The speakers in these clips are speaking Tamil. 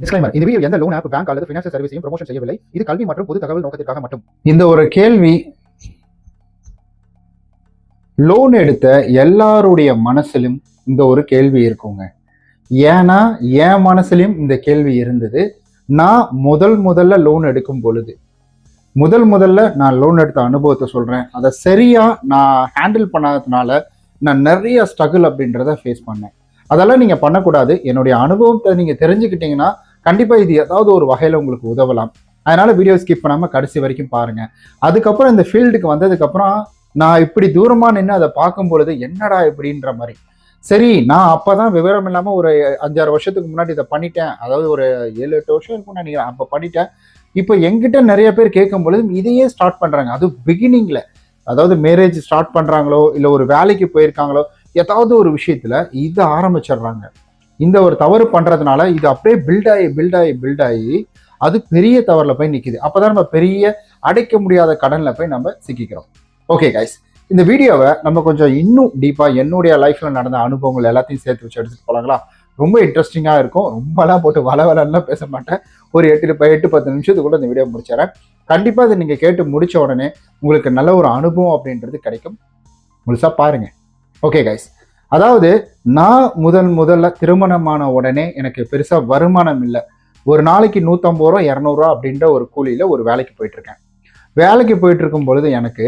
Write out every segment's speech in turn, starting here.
டிஸ்க்ளைமர் இந்த வீடியோ எந்த லோன் ஆப் பேங்க் அல்லது ஃபினான்ஷியல் சர்வீஸையும் ப்ரொமோஷன் செய்யவில்லை. இது கல்வி மற்றும் பொது தகவல் நோக்கத்திற்காக மட்டும். இந்த ஒரு கேள்வி லோன் எடுத்த எல்லாருடைய மனசிலும் இந்த ஒரு கேள்வி இருக்குங்க. ஏன்னா என் மனசுலையும் இந்த கேள்வி இருந்தது. நான் முதல் முதல்ல லோன் எடுக்கும் பொழுது முதல் முதல்ல நான் லோன் எடுத்த அனுபவத்தை சொல்கிறேன் அதை சரியாக நான் ஹேண்டில் பண்ணாததுனால நான் நிறைய ஸ்ட்ரகிள் அப்படின்றத ஃபேஸ் பண்ணேன். அதெல்லாம் நீங்கள் பண்ணக்கூடாது. என்னுடைய அனுபவத்தை நீங்கள் தெரிஞ்சுக்கிட்டீங்கன்னா கண்டிப்பாக இது ஏதாவது ஒரு வகையில் உங்களுக்கு உதவலாம். அதனால் வீடியோ ஸ்கிப் பண்ணாமல் கடைசி வரைக்கும் பாருங்கள் அதுக்கப்புறம் இந்த ஃபீல்டுக்கு வந்ததுக்கப்புறம் நான் இப்படி தூரமாக நின்று அதை பார்க்கும் பொழுது என்னடா இப்படின்ற மாதிரி. சரி நான் அப்போ தான் விவரம் இல்லாமல் ஒரு அஞ்சாறு வருஷத்துக்கு முன்னாடி இதை பண்ணிட்டேன். அதாவது ஒரு ஏழு எட்டு வருஷம் இருக்கும்னு நினைக்கிறேன். அப்போ பண்ணிட்டேன். இப்போ எங்கிட்ட நிறைய பேர் கேட்கும் பொழுது இதையே ஸ்டார்ட் பண்ணுறாங்க அது பிகினிங்கில் அதாவது மேரேஜ் ஸ்டார்ட் பண்ணுறாங்களோ இல்லை ஒரு வேலைக்கு போயிருக்காங்களோ ஏதாவது ஒரு விஷயத்தில் இதை ஆரம்பிச்சிடுறாங்க. இந்த ஒரு தவறு பண்ணுறதுனால இது அப்படியே பில்ட் ஆகி பில்ட் ஆகி பில்ட் ஆகி அது பெரிய தவறில் போய் நிற்கிது அப்போ தான் நம்ம பெரிய அடைக்க முடியாத கடனில் போய் நம்ம சிக்கிக்கிறோம். ஓகே கைஸ் இந்த வீடியோவை நம்ம கொஞ்சம் இன்னும் டீப்பாக என்னுடைய லைஃப்பில் நடந்த அனுபவங்கள் எல்லாத்தையும் சேர்த்து வச்சு எடுத்துகிட்டு போகலாங்களா ரொம்ப இன்ட்ரெஸ்டிங்காக இருக்கும். ரொம்பலாம் போட்டு வள வளலாம் பேச மாட்டேன். ஒரு எட்டு எட்டு பத்து நிமிஷத்துக்குள்ள இந்த வீடியோ முடிச்சிடறேன். கண்டிப்பாக இதை நீங்கள் கேட்டு முடித்த உடனே உங்களுக்கு நல்ல ஒரு அனுபவம் அப்படின்றது கிடைக்கும். முழுசாக பாருங்கள் ஓகே கைஸ் அதாவது நான் முதல் முதல்ல திருமணமான உடனே எனக்கு பெருசாக வருமானம் இல்லை. ஒரு நாளைக்கு நூற்றம்பது ரூபா இரநூறுவா அப்படின்ற ஒரு கூலியில் ஒரு வேலைக்கு போயிட்டுருக்கேன். வேலைக்கு போயிட்டுருக்கும் பொழுது எனக்கு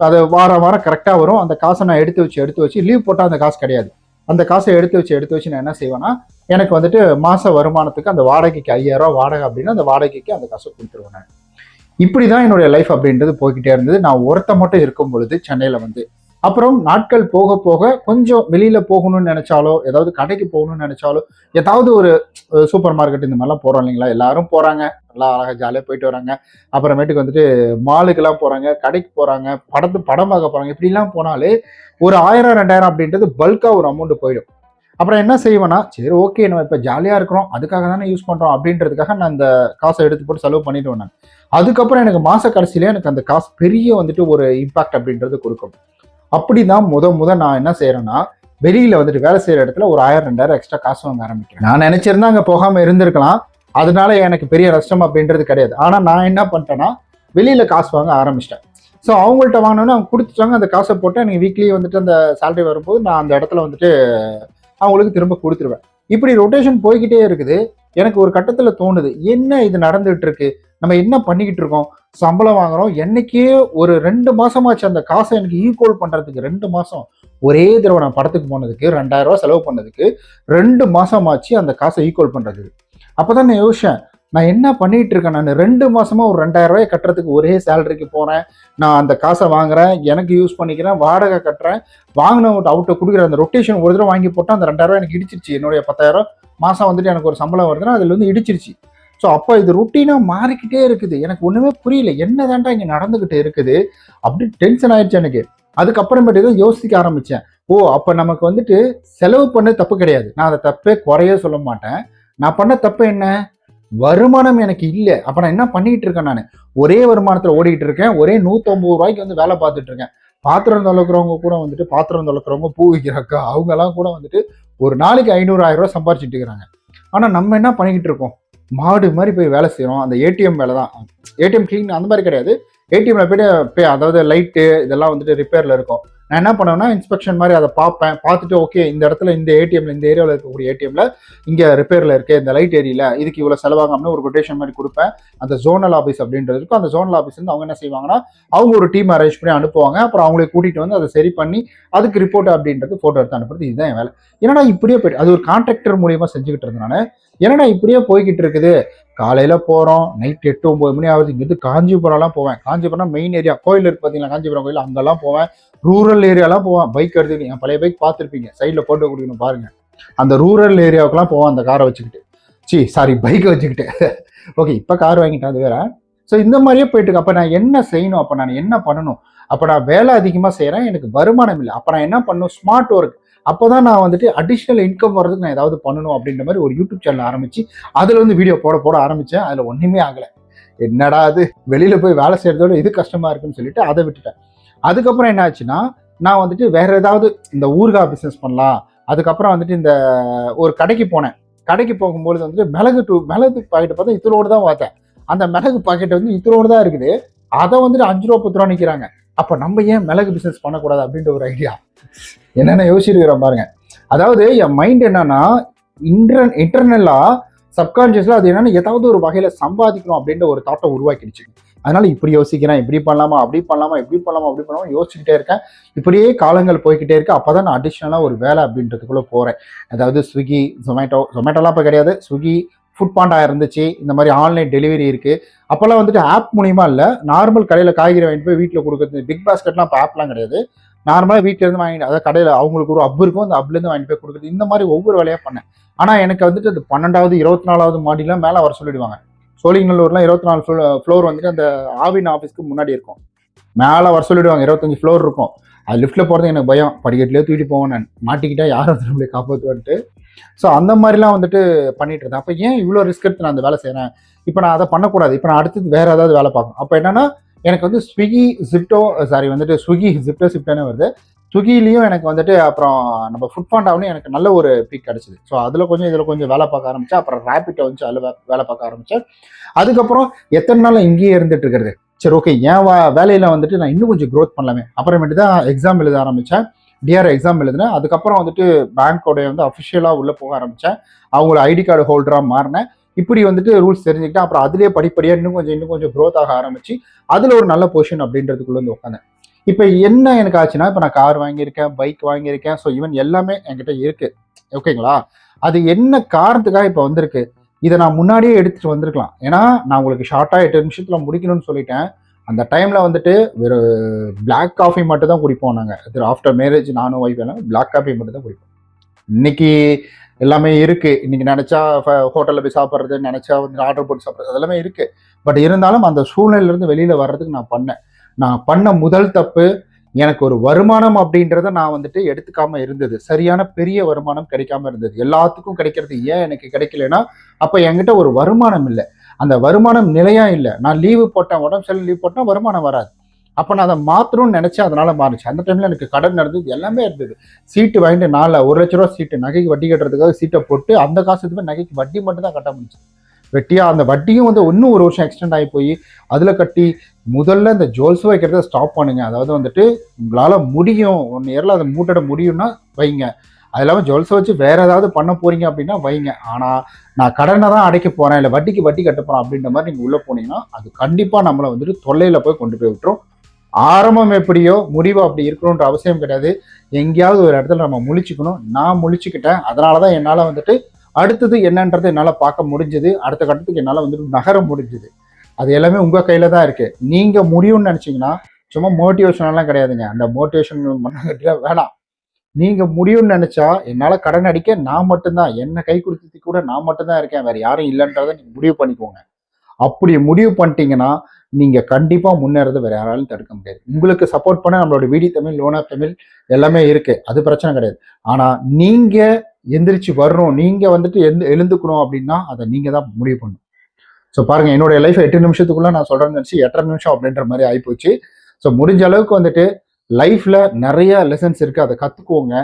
அதை வாரம் வாரம் கரெக்டாக வரும். அந்த காசை நான் எடுத்து வச்சு எடுத்து வச்சு லீவ் போட்டால் அந்த காசு கிடையாது. அந்த காசை எடுத்து வச்சு எடுத்து வச்சு நான் என்ன செய்வேன்னா எனக்கு வந்துட்டு மாத வருமானத்துக்கு அந்த வாடகைக்கு ஐயாயிரம் வாடகை அப்படின்னா அந்த வாடகைக்கு அந்த காசை கொடுத்துருவேன் நான். இப்படி தான் என்னுடைய லைஃப் அப்படின்றது போய்கிட்டே இருந்தது. நான் ஒருத்த மட்டும் இருக்கும் பொழுது சென்னையில் வந்து அப்புறம் நாட்கள் போக போக கொஞ்சம் வெளியில போகணும்னு நினைச்சாலோ ஏதாவது கடைக்கு போகணும்னு நினைச்சாலோ ஏதாவது ஒரு சூப்பர் மார்க்கெட் இந்த மாதிரிலாம் போறோம் இல்லைங்களா? எல்லாரும் போறாங்க. நல்லா அழகா ஜாலியாக போயிட்டு வராங்க. அப்புறமேட்டுக்கு வந்துட்டு மாலுக்கெல்லாம் போறாங்க கடைக்கு போறாங்க படத்து படம் பார்க்க போறாங்க. இப்படிலாம் போனாலே ஒரு ஆயிரம் ரெண்டாயிரம் அப்படின்றது பல்காக ஒரு அமௌண்ட் போயிடும். அப்புறம் என்ன செய்வேன்னா சரி ஓகே நம்ம இப்போ ஜாலியாக இருக்கிறோம். அதுக்காக தானே யூஸ் பண்ணுறோம் அப்படின்றதுக்காக நான் அந்த காசை எடுத்து போட்டு செலவு பண்ணிட்டு வந்தேன் அதுக்கப்புறம் எனக்கு மாத கடைசியில எனக்கு அந்த காசு பெரிய வந்துட்டு ஒரு இம்பாக்ட் அப்படின்றது கொடுக்கும். அப்படி தான் முத முத நான் என்ன செய்யறேன்னா வெளியில வந்துட்டு வேலை செய்யற இடத்துல ஒரு ஆயிரம் ரெண்டாயிரம் எக்ஸ்ட்ரா காசு வாங்க ஆரம்பிக்கிறேன். நான் நினைச்சிருந்தா அங்க போகாம இருந்திருக்கலாம். அதனால எனக்கு பெரிய நஷ்டம் அப்படின்றது கிடையாது. ஆனா நான் என்ன பண்ணிட்டேன்னா வெளியில காசு வாங்க ஆரம்பிச்சிட்டேன். ஸோ அவங்கள்ட்ட வாங்கினோன்னு அவங்க கொடுத்துட்டாங்க. அந்த காசை போட்டு எனக்கு வீக்லி வந்துட்டு அந்த சேலரி வரும்போது நான் அந்த இடத்துல வந்துட்டு அவங்களுக்கு திரும்ப கொடுத்துருவேன். இப்படி ரொட்டேஷன் போய்கிட்டே இருக்குது. எனக்கு ஒரு கட்டத்தில் தோணுது என்ன இது நடந்துட்டு இருக்கு? நம்ம என்ன பண்ணிக்கிட்டு இருக்கோம்? சம்பளம் வாங்குறோம். என்னைக்கே ஒரு ரெண்டு மாசமாச்சு அந்த காசை எனக்கு ஈக்குவல் பண்றதுக்கு ரெண்டு மாசம். ஒரே தடவை நான் படத்துக்கு போனதுக்கு ரெண்டாயிரம் செலவு பண்ணதுக்கு ரெண்டு மாசமாச்சு அந்த காசை ஈக்குவல் பண்றதுக்கு. அப்பதான் நான் யோசிச்சேன் நான் என்ன பண்ணிட்டு இருக்கேன்? நான் ரெண்டு மாசமா ஒரு ரெண்டாயிரம் ரூபாய் கட்டுறதுக்கு ஒரே சேலரிக்கு போறேன். நான் அந்த காசை வாங்குறேன். எனக்கு யூஸ் பண்ணிக்கிறேன். வாடகை கட்டுறேன். வாங்கின அவுட்டை கொடுக்குற அந்த ரொட்டேஷன் ஒரு தடவை வாங்கி போட்டால் அந்த ரெண்டாயிரம் ரூபாய் எனக்கு இடிச்சிருச்சு. என்னுடைய பத்தாயிரம் மாசம் வந்துட்டு எனக்கு ஒரு சம்பளம் வருதுன்னா அதுல வந்து இடிச்சிருச்சு. ஸோ அப்போ இது ருட்டீனாக மாறிக்கிட்டே இருக்குது. எனக்கு ஒன்றுமே புரியல. என்னதான்டா இங்கே நடந்துக்கிட்டு இருக்குது? அப்படி டென்ஷன் ஆயிடுச்சு எனக்கு. அதுக்கப்புறமேட்டு தான் யோசிக்க ஆரம்பித்தேன் ஓ அப்போ நமக்கு வந்துட்டு செலவு பண்ண தப்பு கிடையாது. நான் அதை தப்பே குறைய சொல்ல மாட்டேன். நான் பண்ண தப்பு என்ன? வருமானம் எனக்கு இல்லை. அப்போ நான் என்ன பண்ணிக்கிட்டு இருக்கேன் நான்? ஒரே வருமானத்தில் ஓடிக்கிட்டு இருக்கேன். ஒரே நூற்றம்பது ரூபாய்க்கு வந்து வேலை பார்த்துட்டு இருக்கேன். பாத்திரம் தொலைக்கிறவங்க கூட வந்துட்டு பாத்திரம் தொலைக்கிறவங்க பூ விற்கிறாக்கா அவங்கெல்லாம் கூட வந்துட்டு ஒரு நாளைக்கு ஐநூறு ஆயிரம் ரூபா சம்பாரிச்சிட்டு இருக்கிறாங்க. ஆனால் நம்ம என்ன பண்ணிக்கிட்டு இருக்கோம்? மாடு மாதிரி போய் வேலை செய்கிறோம் அந்த ஏடிஎம் வேலை தான் ஏடிஎம் க்ளீன் அந்த மாதிரி கிடையாது. ஏடிஎம்ல போய்ட்டு அதாவது லைட்டு இதெல்லாம் வந்துட்டு ரிப்பேர்ல இருக்கும். நான் என்ன பண்ணுவேன்னா இன்ஸ்பெக்ஷன் மாதிரி அதை பார்ப்பேன். பார்த்துட்டு ஓகே இந்த இடத்துல இந்த ஏடிஎம்ல இந்த ஏரியாவில் இருக்கக்கூடிய ஏடிஎம்ல இங்கே ரிப்பேரில் இருக்கு இந்த லைட் ஏரியில இதுக்கு இவ்வளோ செலவாகாமனு ஒரு கொட்டேஷன் மாதிரி கொடுப்பேன். அந்த ஜோனல் ஆஃபீஸ் அப்படின்றது இருக்கும். அந்த ஜோனல் ஆஃபீஸ் வந்து அவங்க என்ன செய்வாங்கன்னா அவங்க ஒரு டீம் அரேஞ்ச் பண்ணி அனுப்புவாங்க. அப்புறம் அவங்களை கூட்டிகிட்டு வந்து அதை சரி பண்ணி அதுக்கு ரிப்போர்ட் அப்படின்றது ஃபோட்டோ எடுத்து அனுப்புறது இதுதான் என் வேலை. என்னடா இப்படியே போயிட்டு அது ஒரு கான்ட்ராக்டர் மூலியமாக செஞ்சுக்கிட்டு இருந்தனால என்னடா இப்படியே போய்கிட்டு இருக்குது? காலையில் போகிறோம் நைட் எட்டு ஒம்பது மணி ஆகுது. இங்கேருந்து காஞ்சிபுரம்லாம் போவேன். காஞ்சிபுரம் மெயின் ஏரியா கோயில் இருக்குது பார்த்தீங்களா காஞ்சிபுரம் கோயில் அங்கெல்லாம் போவேன். ரூரல் ஏரியாலாம் போவேன். பைக் எடுத்துக்கிட்டு என் பழைய பைக் பார்த்துருப்பீங்க. சைடில் போட்டு கொடுக்கணும் பாருங்கள் அந்த ரூரல் ஏரியாவுக்குலாம் போவேன் அந்த காரை வச்சுக்கிட்டு. சி சாரி பைக்கை வச்சுக்கிட்டு. ஓகே இப்போ கார் வாங்கிட்டேன் அது வேற. ஸோ இந்த மாதிரியே போயிட்டு இருக்கு அப்போ நான் என்ன செய்யணும்? அப்போ நான் என்ன பண்ணணும்? அப்போ நான் வேலை அதிகமாக செய்கிறேன் எனக்கு வருமானம் இல்லை. அப்போ நான் என்ன பண்ணணும்? ஸ்மார்ட் ஒர்க் அப்போ தான் நான் வந்துட்டு அடிஷ்னல் இன்கம் வர்றதுக்கு நான் ஏதாவது பண்ணணும் அப்படின்ற மாதிரி ஒரு யூடியூப் சேனல் ஆரம்பிச்சு அதில் வந்து வீடியோ போட போட ஆரம்பித்தேன் அதில் ஒன்றுமே ஆகலை. என்னடா அது வெளியில் போய் வேலை செய்கிறதோட இது கஷ்டமாக இருக்குன்னு சொல்லிட்டு அதை விட்டுட்டேன். அதுக்கப்புறம் என்ன ஆச்சுன்னா நான் வந்துட்டு வேற ஏதாவது இந்த ஊர்கா பிஸ்னஸ் பண்ணலாம். அதுக்கப்புறம் வந்துட்டு இந்த ஒரு கடைக்கு போனேன். கடைக்கு போகும்போது வந்துட்டு மிளகு டூ மிளகு பாக்கெட் பார்த்தா இத்தனோடு தான் பார்த்தேன். அந்த மிளகு பாக்கெட் வந்து இத்தனோடு தான் இருக்குது. அதை வந்துட்டு அஞ்சு ரூபா பத்து ரூபா நிற்கிறாங்க அப்போ நம்ம ஏன் மிளகு பிஸ்னஸ் பண்ணக்கூடாது அப்படின்ற ஒரு ஐடியா என்னென்ன யோசிச்சிருக்கிறோம் பாருங்க. அதாவது என் மைண்ட் என்னன்னா இன்டர் இன்டர்னலா சப்கான்ஷியஸ்ல அது என்னன்னா ஏதாவது ஒரு வகையில சம்பாதிக்கணும் அப்படின்ற ஒரு தாட்டை உருவாக்கிடுச்சு. அதனால இப்படி யோசிக்கிறேன் இப்படி பண்ணலாமா அப்படி பண்ணலாமா இப்படி பண்ணலாமா அப்படி பண்ணலாமா யோசிச்சுக்கிட்டே இருக்கேன். இப்படியே காலங்கள் போய்கிட்டே இருக்கு. அப்பதான் நான் அடிஷ்னலாக ஒரு வேலை அப்படின்றதுக்குள்ள போறேன். அதாவது ஸ்விக்கி ஜொமேட்டோ ஜொமேட்டோலாம் இப்போ கிடையாது. ஸ்விக்கி ஃபுட் பாண்டா இருந்துச்சு இந்த மாதிரி ஆன்லைன் டெலிவரி இருக்குது அப்போல்லாம் வந்துட்டு ஆப் மூலியமா இல்லை நார்மல் கடையில் காய்கறி வாங்கிட்டு போய் வீட்டில் கொடுக்குறது பிக் பாஸ்கெட்லாம் இப்போ ஆப்லாம் கிடையாது. நார்மலாக வீட்டிலேருந்து வாங்கிட்டு அதாவது கடையில் அவங்களுக்கு ஒரு அப் இருக்கும் அந்த அப்லேருந்து வாங்கிட்டு போய் கொடுக்குறது. இந்த மாதிரி ஒவ்வொரு வேலையாக பண்ணேன். ஆனால் எனக்கு வந்துட்டு அது பன்னெண்டாவது இருபத்தி நாலாவது மாடிலாம் மேலே வர சொல்லிடுவாங்க. சோழிங்கல்லூர்லாம் இருபத்தி நாலு ஃப்ளோர் வந்துட்டு அந்த ஆவின் ஆஃபீஸ்க்கு முன்னாடி இருக்கும். மேலே வர சொல்லிடுவாங்க இருபத்தஞ்சு ஃப்ளோர் இருக்கும். அது லிஃப்ட்டில் போகிறது எனக்கு பயம். படிக்கட்டிலேயே தூக்கிட்டு போவேன் நான். மாட்டிக்கிட்டால் யாரும் வந்து நம்மளை காப்பாற்றுவான்ட்டு ஸோ அந்த மாதிரிலாம் வந்துட்டு பண்ணிட்டு இருந்தேன். அப்போ ஏன் இவ்வளோ ரிஸ்க் எடுத்து நான் அந்த வேலை செய்கிறேன் இப்போ நான் அதை பண்ணக்கூடாது. இப்போ நான் அடுத்தது வேறு ஏதாவது வேலை பார்க்கணும். அப்போ என்னன்னா எனக்கு வந்து ஸ்விக்கி ஜிப்டோ சாரி வந்துட்டு ஸ்விக்கி ஜிப்டோ சிப்டோன்னு வருது. ஸ்விக்கிலையும் எனக்கு வந்துட்டு அப்புறம் நம்ம ஃபுட் பாண்டாவிலையும் எனக்கு நல்ல ஒரு பீக் கிடச்சிது. ஸோ அதில் கொஞ்சம் இதில் கொஞ்சம் வேலை பார்க்க ஆரம்பித்தேன் அப்புறம் ரேபிட்டை வந்து அதில் வேலை பார்க்க ஆரம்பித்தேன் அதுக்கப்புறம் எத்தனை நாள் இங்கேயே இருந்துட்டு இருக்கிறது? சரி ஓகே என் வா வேலையில் வந்துட்டு நான் இன்னும் கொஞ்சம் க்ரோத் பண்ணலாமே. அப்புறமேட்டு தான் எக்ஸாம் எழுத ஆரம்பித்தேன் டிஆர் எக்ஸாம் எழுதினேன். அதுக்கப்புறம் வந்துட்டு பேங்க்கோடைய வந்து அஃபிஷியலாக உள்ளே போக ஆரம்பித்தேன் அவங்களோட ஐடி கார்டு ஹோல்டராக மாறினேன். இப்படி வந்துட்டு ரூல்ஸ் தெரிஞ்சுக்கிட்டேன். அப்புறம் அதுலேயே படிப்படியாக இன்னும் கொஞ்சம் இன்னும் கொஞ்சம் க்ரோத் ஆக ஆரம்பிச்சு அதில் ஒரு நல்ல பொசிஷன் அப்படின்றதுக்குள்ள வந்து உட்காந்தேன் இப்போ என்ன எனக்கு ஆச்சுன்னா இப்போ நான் கார் வாங்கியிருக்கேன் பைக் வாங்கியிருக்கேன். ஸோ ஈவன் எல்லாமே என்கிட்ட இருக்குது ஓகேங்களா அது என்ன காரணத்துக்காக இப்போ வந்திருக்கு? இதை நான் முன்னாடியே எடுத்துகிட்டு வந்திருக்கலாம். ஏன்னா நான் உங்களுக்கு ஷார்ட்டாக எட்டு நிமிஷத்தில் முடிக்கணும்னு சொல்லிட்டேன். அந்த டைமில் வந்துட்டு வெறும் பிளாக் காஃபி மட்டும் தான் குடிப்போம் நாங்கள் இது ஆஃப்டர் மேரேஜ் நானும் ஒய்ஃப் எல்லாம் பிளாக் காஃபி மட்டும் தான் குடிப்போம். இன்னைக்கு எல்லாமே இருக்குது இன்னைக்கு நினச்சா ஹோட்டலில் போய் சாப்பிட்றது நினச்சா வந்து ஆர்டர் போட்டு சாப்பிட்றது அதெல்லாமே இருக்குது பட் இருந்தாலும் அந்த சூழ்நிலையிலேருந்து வெளியில் வர்றதுக்கு நான் பண்ணேன். நான் பண்ண முதல் தப்பு எனக்கு ஒரு வருமானம் அப்படின்றத நான் வந்துட்டு எடுத்துக்காம இருந்தது. சரியான பெரிய வருமானம் கிடைக்காம இருந்தது. எல்லாத்துக்கும் கிடைக்கிறது ஏன் எனக்கு கிடைக்கலனா அப்போ என்கிட்ட ஒரு வருமானம் இல்லை. அந்த வருமானம் நிலையா இல்லை. நான் லீவு போட்டேன் உடம்பு சரி லீவ் போட்டேன் வருமானம் வராது. அப்போ நான் அதை மாற்றணும்னு நினச்சேன் அதனால் மாறுச்சு. அந்த டைமில் எனக்கு கடன் நடந்தது எல்லாமே இருந்தது. சீட்டு வாங்கிட்டு நாலு ஒரு லட்ச ரூபா சீட்டு நகைக்கு வட்டி கட்டுறதுக்காக சீட்டை போட்டு அந்த காசு எதுவுமே நகைக்கு வட்டி மட்டும் தான் கட்ட முடிஞ்சு வெட்டியா அந்த வட்டியும் வந்து இன்னும் ஒரு வருஷம் எக்ஸ்டெண்ட் ஆகி போய் அதில் கட்டி முதல்ல இந்த ஜுவல்ஸ் வைக்கிறத ஸ்டாப் பண்ணுங்க. அதாவது வந்துட்டு உங்களால் முடியும் ஒன் இயரில் அதை மூட்டிட முடியும்னா வைங்க. அது இல்லாமல் ஜுவல்ஸை வச்சு வேற ஏதாவது பண்ண போறீங்க அப்படின்னா வைங்க. ஆனால் நான் கடனை தான் அடைக்க போறேன் இல்லை வட்டிக்கு வட்டி கட்ட போறேன் அப்படின்ற மாதிரி நீங்கள் உள்ளே போனீங்கன்னா அது கண்டிப்பாக நம்மளை வந்துட்டு தொல்லையில் போய் கொண்டு போய் விட்டுரும். ஆரம்பம் எப்படியோ முடிவு அப்படி இருக்கணுன்ற அவசியம் கிடையாது. எங்கேயாவது ஒரு இடத்துல நம்ம முழிச்சுக்கணும். நான் முழிச்சுக்கிட்டேன். அதனால தான் என்னால் வந்துட்டு அடுத்தது என்னன்றது என்னால் பார்க்க முடிஞ்சது. அடுத்த கட்டத்துக்கு என்னால் வந்துட்டு நகர முடிஞ்சுது. அது எல்லாமே உங்கள் கையில் தான் இருக்குது நீங்கள் முடியும்னு நினச்சிங்கன்னா சும்மா மோட்டிவேஷனெல்லாம் கிடையாதுங்க. அந்த மோட்டிவேஷன் பண்ண வேணாம். நீங்கள் முடியும்னு நினச்சா என்னால் கடன் அடிக்க நான் மட்டும்தான். என்ன கை கொடுத்து கூட நான் மட்டும்தான் இருக்கேன். வேற யாரும் இல்லைன்றதை நீங்கள் முடிவு பண்ணிக்கோங்க. அப்படி முடிவு பண்ணிட்டீங்கன்னா நீங்கள் கண்டிப்பாக முன்னேறது வேற யாராலும் தடுக்க முடியாது. உங்களுக்கு சப்போர்ட் பண்ண நம்மளோட விடி தமிழ் லோனா தமிழ் எல்லாமே இருக்கு. அது பிரச்சனை கிடையாது. ஆனால் நீங்கள் எந்திரிச்சு வரணும். நீங்கள் வந்துட்டு எந்த எழுந்துக்கணும் அப்படின்னா அதை நீங்கள் தான் முடிவு பண்ணணும். ஸோ பாருங்க என்னுடைய லைஃப் எட்டு நிமிஷத்துக்குள்ள நான் சொல்றேன்னு நினச்சி எட்டரை நிமிஷம் அப்படின்ற மாதிரி ஆயிப்போச்சு. ஸோ முடிஞ்ச அளவுக்கு வந்துட்டு லைஃப்பில் நிறைய லெசன்ஸ் இருக்குது அதை கற்றுக்கோங்க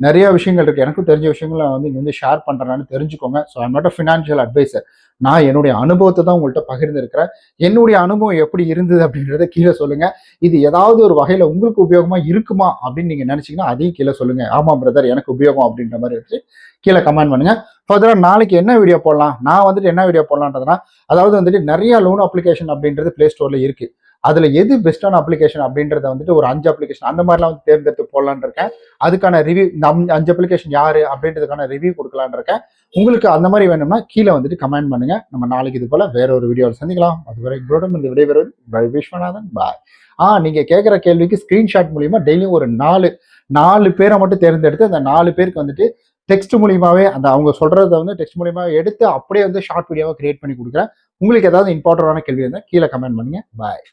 நிறைய விஷயங்கள் இருக்குது எனக்கும் தெரிஞ்ச விஷயங்களை நான் வந்து இங்கே வந்து ஷேர் பண்ணுறேன்னு தெரிஞ்சுக்கோங்க. So I'm not a financial advisor நான் என்னுடைய அனுபவத்தை தான் உங்கள்கிட்ட பகிர்ந்துருக்கிறேன். என்னுடைய அனுபவம் எப்படி இருந்தது அப்படின்றத கீழே சொல்லுங்கள் இது ஏதாவது ஒரு வகையில் உங்களுக்கு உபயோகமாக இருக்குமா அப்படின்னு நீங்கள் நினச்சிங்கன்னா அதையும் கீழே சொல்லுங்கள் ஆமாம் பிரதர் எனக்கு உபயோகம் அப்படின்ற மாதிரி வச்சு கீழே கமெண்ட் பண்ணுங்கள் ஃபர்தராக நாளைக்கு என்ன வீடியோ போடலாம்? நான் வந்துட்டு என்ன வீடியோ போடலான்றதுனா அதாவது வந்துட்டு நிறைய லோன் அப்ளிகேஷன் அப்படின்றது ப்ளே ஸ்டோரில் இருக்குது அதில் எது பெஸ்டான அப்ளிகேஷன் அப்படின்றத வந்துட்டு ஒரு அஞ்சு அப்ளிகேஷன் அந்த மாதிரிலாம் வந்து தேர்ந்தெடுத்து போடலான் இருக்கேன். அதுக்கான ரிவ்யூ இந்த அஞ்சு அப்ளிகேஷன் யார் அப்படின்றதுக்கான ரிவ்யூ கொடுக்கலான்னு இருக்கேன். உங்களுக்கு அந்த மாதிரி வேணும்னா கீழே வந்துட்டு கமெண்ட் பண்ணுங்கள் நம்ம நாளைக்கு இது போல் வேற ஒரு வீடியோவில் சந்திக்கலாம். அதுவரை உங்களோட இந்த விடைபெறுவது பை விஸ்வநாதன். பாய் ஆ நீங்கள் கேட்குற கேள்விக்கு ஸ்க்ரீன்ஷாட் மூலிமா டெய்லியும் ஒரு நாலு நாலு பேரை மட்டும் தேர்ந்தெடுத்து அந்த நாலு பேருக்கு வந்துட்டு டெக்ஸ்ட் மூலியமாகவே அந்த அவங்க சொல்கிறத வந்து டெக்ஸ்ட் மூலியமாக எடுத்து அப்படியே வந்து ஷார்ட் வீடியோவாக கிரியேட் பண்ணி கொடுக்குறேன். உங்களுக்கு ஏதாவது இம்பார்ட்டண்டான கேள்வி இருந்தால் கீழே கமெண்ட் பண்ணுங்க. பாய்